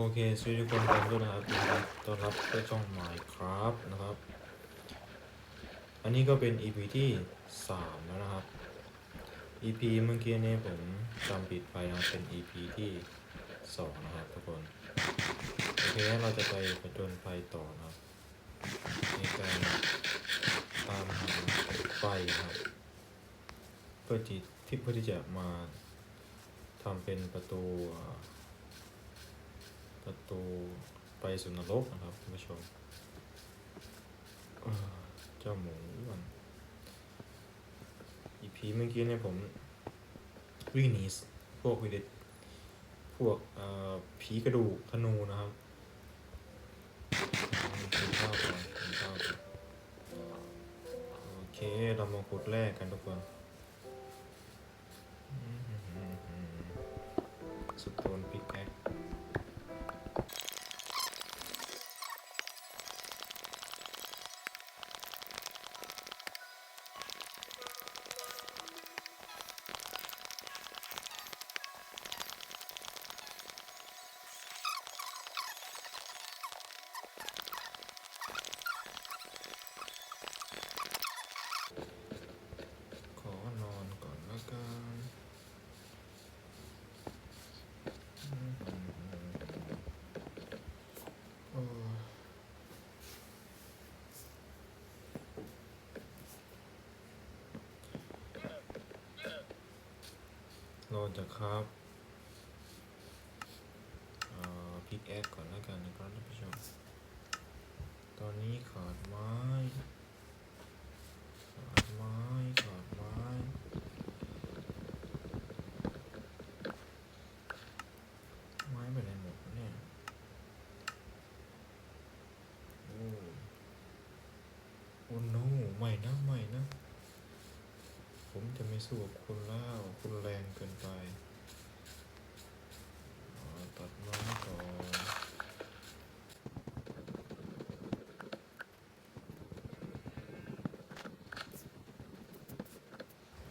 โอเคสวัสดีทุกคนผมด้วยนะครับต้อนรับเข้าช่อง Minecraft นะครับ อันนี้ก็เป็น EP ที่ 3 แล้วนะครับ EP เมื่อกี้เนี่ยผมจำผิดไปนะเป็น EP ที่ 2 นะครับทุกคน โอเคเราจะไปผจญไฟต่อนะครับในการตามหาไฟครับ เพื่อที่ที่เพื่อที่จะมาทำเป็นประตู ประตูไปสู่นรกนะครับท่านผู้ชมเอ่อเจ้าหมูอ้วนอีพีเมื่อกี้เนี่ยผมวิ่งหนีพวกวิดพวกผีกระดูกธนูนะครับกินข้าวก่อนกินข้าวก่อนโอเค เรามาขุดแรกกันทุกคนสโตนพิกแอค รอจะครับพิกแอคก่อนแล้วกันนะครับท่านผู้ชม ตอนนี้ขาดไม้ ขาดไม้ขาดไม้ ไม้ไปไหนหมดวะเนี่ย โอ้โอ้ no ไม่นะไม่นะ ผมจะไม่ สูบคุณเล้าคุณแรงเกินไปอ๋อตัดไม้ก่อน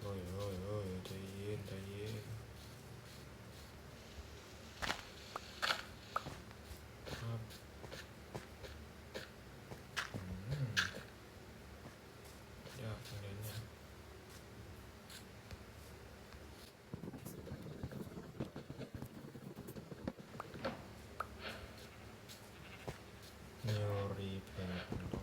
โอ้ยโอ้ยโอ้ยใจเย็นใจเย็นครับอืมยากจังเลยเนี่ยเนวรีเพย์ของเรา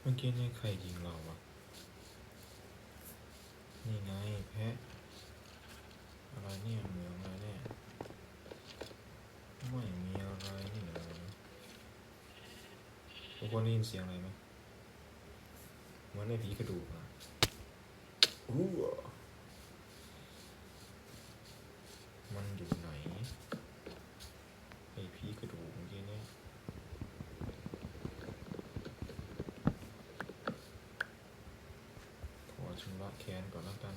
เมื่อกี้นี่ใครยิงเราวะ นี่ไงแพะ อะไรเนี่ยเหมืองอะไรเนี่ยไม่มีอะไรนี่เลยทุกคนได้ยินเสียงอะไรไหมเหมือนในผีกระดูกอะอู้วมันอยู่ไหน ไอผีกระดูกเมื่อกี้เนี่ย ขอชำระแค้นก่อนแล้วกัน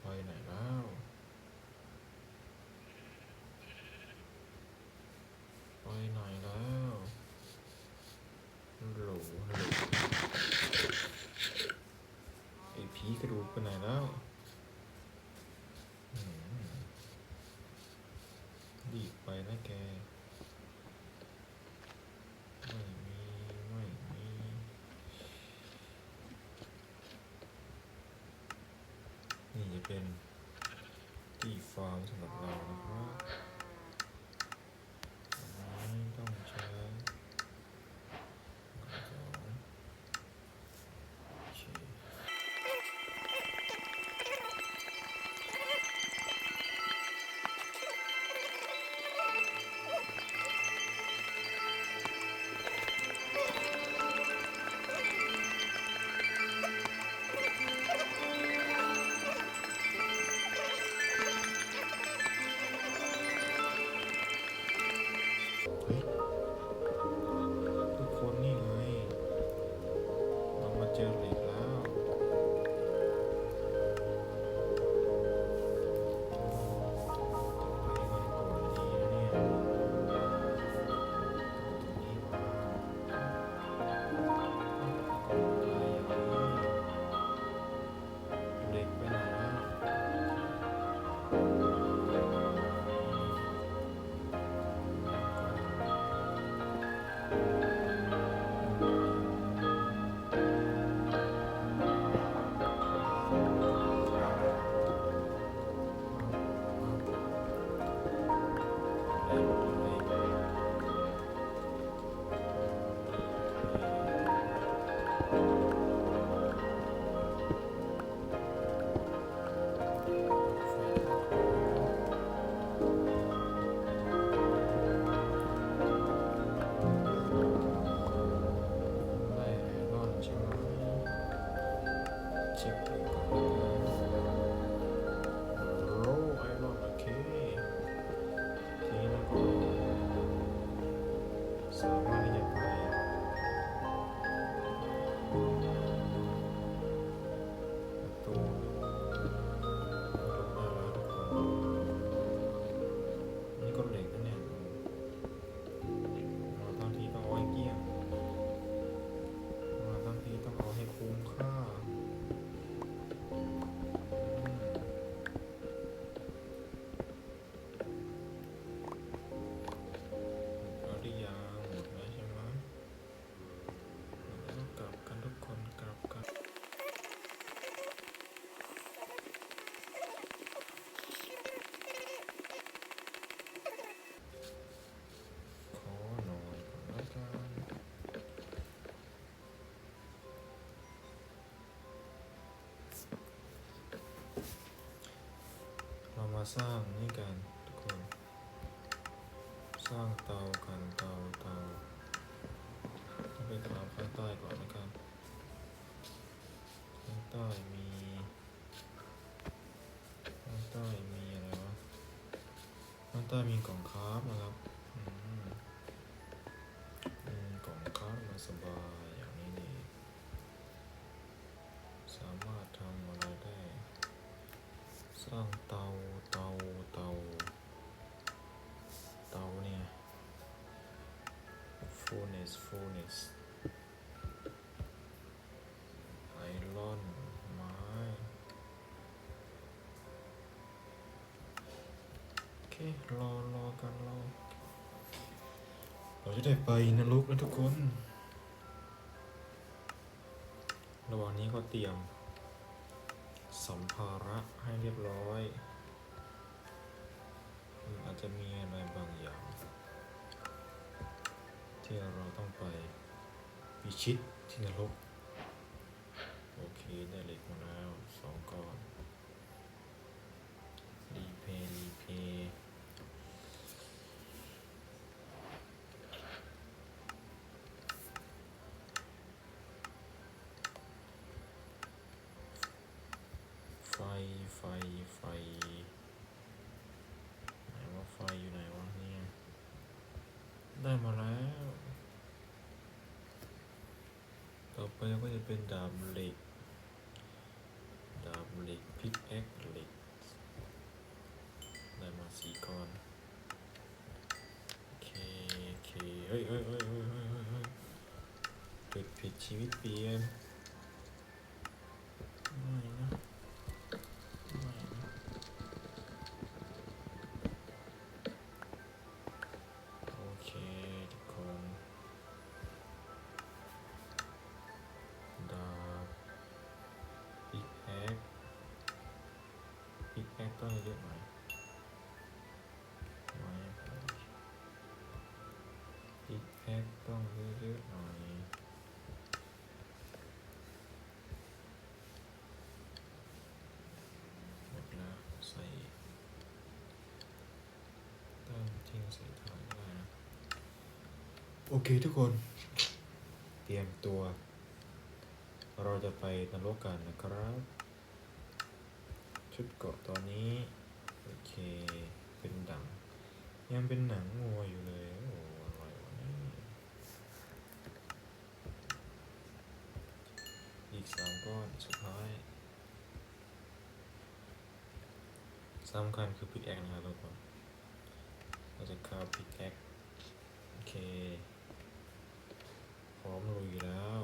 ไปไหนแล้ว ไปไหนแล้วฮัลโหลฮัลโหลไอ้ผีกระดูกไปไหนแล้วอืมรีบไปนะแก ไม่มี ไม่มี นี่จะเป็นที่ฟาร์มสำหรับเรานะครับ สร้างนี่กันทุกคน สร้างเตากันเตาเตาไปถามข้างใต้ก่อนนะครับข้างใต้มีข้างใต้มีอะไรวะข้างใต้มีกล่องคราฟนะครับอืมมีกล่องคราฟมาสบายอย่างนี้นี่สามารถทำอะไรได้สร้าง รอรอกันรอ เราจะได้ไปนรกแล้วทุกคน ระหว่างนี้ก็เตรียม สัมภาระให้เรียบร้อย อาจจะมีอะไรบางอย่าง ที่เราต้องไปพิชิตที่นรก โอเค ได้เหล็กมาแล้วสองก้อน รีเพย์รีเพย์ไฟ ไฟ ไฟ ไหนว่าไฟอยู่ไหนวะเนี่ย ได้มาแล้ว ต่อ ไปก็จะเป็นดาบเหล็ก ดาบเหล็กพิกแอค โอเคทุกคน เตรียมตัว เราจะไปนรกกันนะครับ ชุดเกาะตอนนี้ โอเค เป็นดัง ยังเป็นหนังงัวอยู่เลยโอ้อร่อยวะนี่อีกสามก้อนสุดท้ายสำคัญคือพิกแอคนะครับทุกคนเราจะคาพิกแอค โอเค พร้อมลุยแล้ว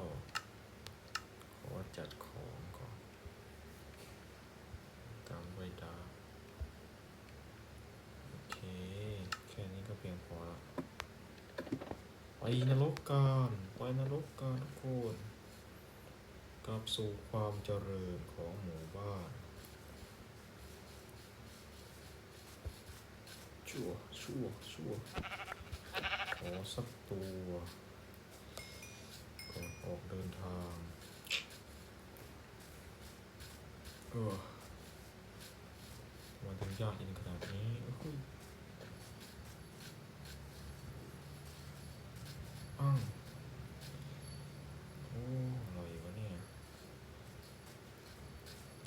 ขอจัดของก่อน ตามด้วยดาวโอเค แค่นี้ก็เพียงพอละ ไปนรกกันไปนรกกันทุกคนกลับสู่ความเจริญของหมู่บ้าน ชั่ว ชั่ว ชั่ว ขอสักตัวก่อนออกเดินทาง เออมาถึงยากอินขนาดนี้ อ้โหอ้าวโอ้อร่อยวะเนี่ย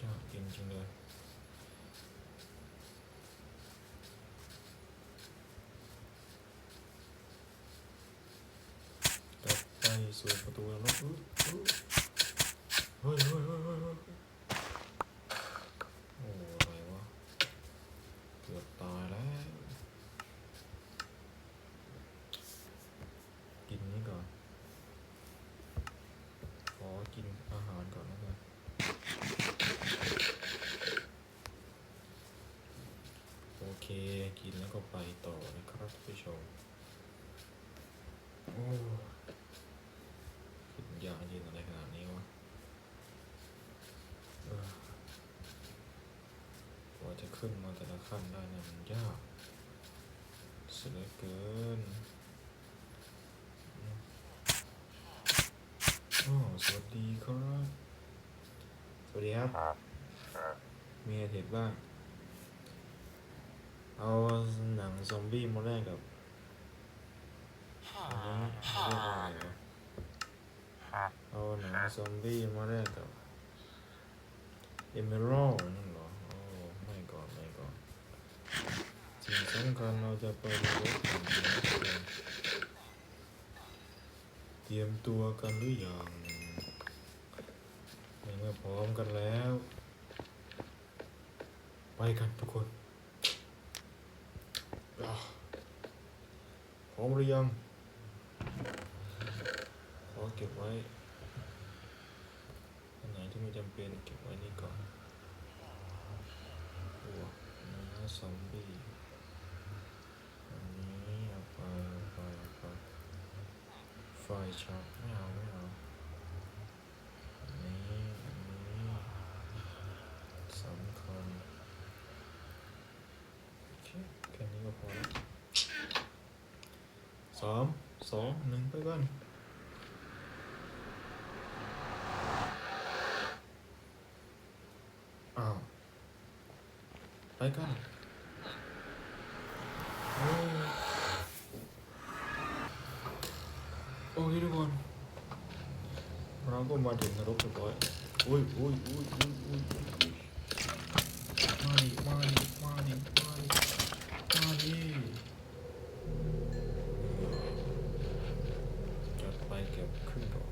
ากกินจริงเลยกลับไปสู่ประตูแล้วอุ๊ยอุ๊ยเฮ้ยเฮ้ยเฮ้ยเฮ้ยเฮ้ยโอ้อะไรวะ เกือบตายแล้ว กินนี้ก่อน ขอกินอาหารก่อนแล้วกัน โอเค กินแล้วก็ไปต่อนะครับท่านผู้ชม โอ้ขึ้นยากยืนอะไรขนาดนี้วะเออกว่าจะขึ้นมาแต่ละขั้นได้เนี่ยมันยากเสียเหลือเกินอ๋อสวัสดีครับ สวัสดีครับ มีอะไรเห็นบ้าง เอาหนังซอมบี้มาแรกกับอันนี้ เอาหนังซอมบี้มาแรกกับเอเมอรัลนั่นเหรอโอ้ไม่ก่อนไม่ก่อนสิ่งสำคัญเราจะไปดูรถกันนะเตรียมตัวกันหรือยังในเมื่อพร้อมกันแล้ว ไปกันทุกคนพร้อมหรือยัง ขอเก็บไว้อันไหนที่ไม่จำเป็นเก็บไว้นี่ก่อนหัวนื้อซอมบี้อันนี้เอาไปเอาไปเอาไปไฟช็อตไม่เอาไม่เอาอันนี้อันนี้สำคัญโอเคแค่นี้ก็พอแล้วสามสองหนึ่งไปก่อน อ้าว ไปกันโอ้ยโอเคทุกคนเราก็มาถึงนรกเรียบร้อยอุ้ยอุ้ยอุ้ยอุ้ยอุ้ยอุ้ยอุ้ยมาดิมาดิมาดิมาดิมาดิจัดไปเก็บขึ้นก่อน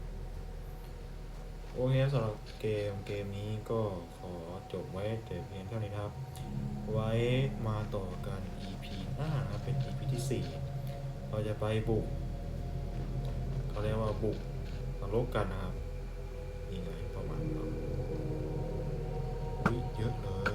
โอเคสำหรับเกมเกมนี้ก็ขอจบไว้แต่เพียงเท่านี้นะครับ ไว้มาต่อกัน EP หน้านะครับเป็น EP ที่ 4 เราจะไปบุกเขาเรียกว่าบุกนรกกันนะครับนี่ไงประมาณนั้นเยอะเลย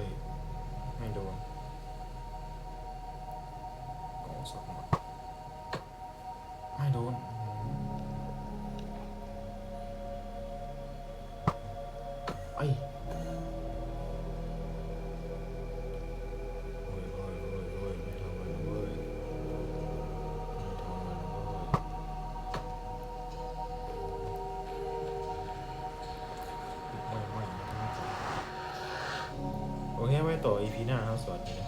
ต่อโอเคไว้ต่อ EP หน้าครับสวัสดี